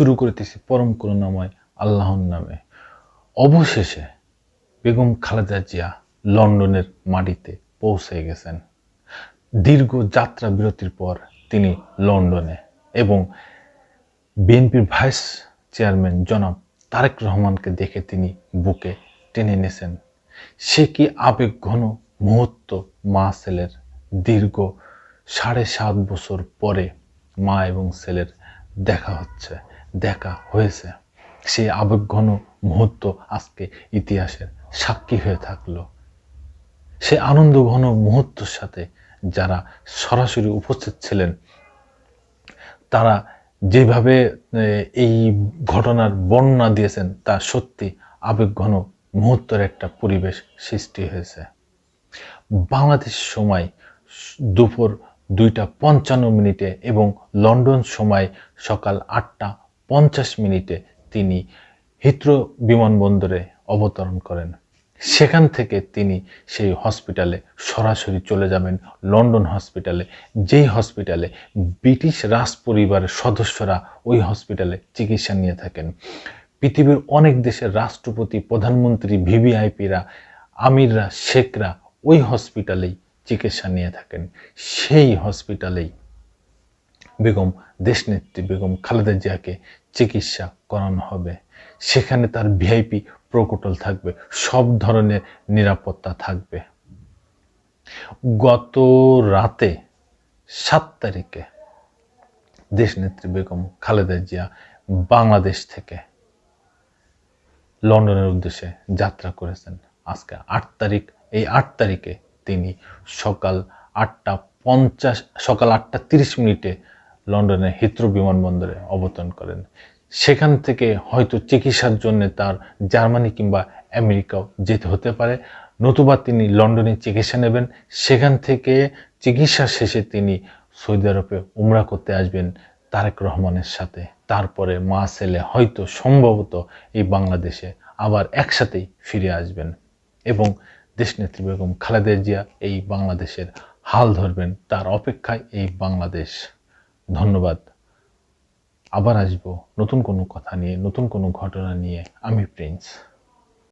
শুরু করিতেছি পরম করুণাময় আল্লাহর নামে। অবশেষে বেগম খালেদা জিয়া লন্ডনের মাটিতে পৌঁছে গেছেন। দীর্ঘ যাত্রা বিরতির পর তিনি লন্ডনে এবং বিএনপির ভাইস চেয়ারম্যান জনাব তারেক রহমানকে দেখে তিনি বুকে টেনে নিয়েছেন। সে কি আবেগ ঘন মুহূর্ত মা ছেলের? দীর্ঘ সাড়ে সাত বছর পরে মা এবং ছেলের দেখা হচ্ছে। দেখা হয়েছে। সেই আবেগ ঘন মুহূর্ত আজকে ইতিহাসের সাক্ষী হয়ে থাকল। সে আনন্দ ঘন মুহূর্তের সাথে যারা সরাসরি উপস্থিত ছিলেন, তারা যেভাবে এই ঘটনার বর্ণনা দিয়েছেন, তা সত্যি আবেগঘন মুহূর্তের একটা পরিবেশ সৃষ্টি হয়েছে। বাংলাদেশ সময় দুপুর দুইটা পঞ্চান্ন মিনিটে এবং লন্ডন সময় সকাল আটটা পঞ্চাশ মিনিটে তিনি হিথ্রো বিমানবন্দরে অবতরণ করেন। সেখান থেকে তিনি সেই হসপিটালে সরাসরি চলে যাবেন, লন্ডন হসপিটালে। যেই হসপিটালে ব্রিটিশ রাজ পরিবারের সদস্যরা ওই হসপিটালে চিকিৎসা নিয়ে থাকেন। পৃথিবীর অনেক দেশের রাষ্ট্রপতি, প্রধানমন্ত্রী, ভিভিআইপিরা, আমিররা, শেখরা ওই হসপিটালেই চিকিৎসা নিয়ে থাকেন। সেই হসপিটালেই বেগম দেশনেত্রী বেগম খালেদা জিয়াকে চিকিৎসা করানো হবে। সেখানে তার ভিআইপি প্রোটোকল থাকবে, সব ধরনের নিরাপত্তা থাকবে। গত রাতে সাত তারিখে দেশনেত্রী বেগম খালেদা জিয়া বাংলাদেশ থেকে লন্ডনের উদ্দেশ্যে যাত্রা করেছেন। আজকে আট তারিখ, এই আট তারিখে তিনি সকাল আটটা পঞ্চাশ, সকাল আটটা তিরিশ মিনিটে লন্ডনের হিথ্রো বিমানবন্দরে অবতরণ করেন। সেখান থেকে হয়তো চিকিৎসার জন্য তার জার্মানি কিংবা আমেরিকাও যেতে হতে পারে। নতুবা তিনি লন্ডনে চিকিৎসা নেবেন। সেখান থেকে চিকিৎসা শেষে তিনি সৌদি আরবে উমরা করতে আসবেন তারেক রহমানের সাথে। তারপরে মা ছেলে হয়তো সম্ভবত এই বাংলাদেশে আবার একসাথেই ফিরে আসবেন এবং দেশনেত্রী বেগম খালেদা জিয়া এই বাংলাদেশের হাল ধরবেন। তার অপেক্ষায় এই বাংলাদেশ। ধন্যবাদ। আবার আসব নতুন কোনো কথা নিয়ে নতুন কোনো ঘটনা নিয়ে। আমি প্রিন্স।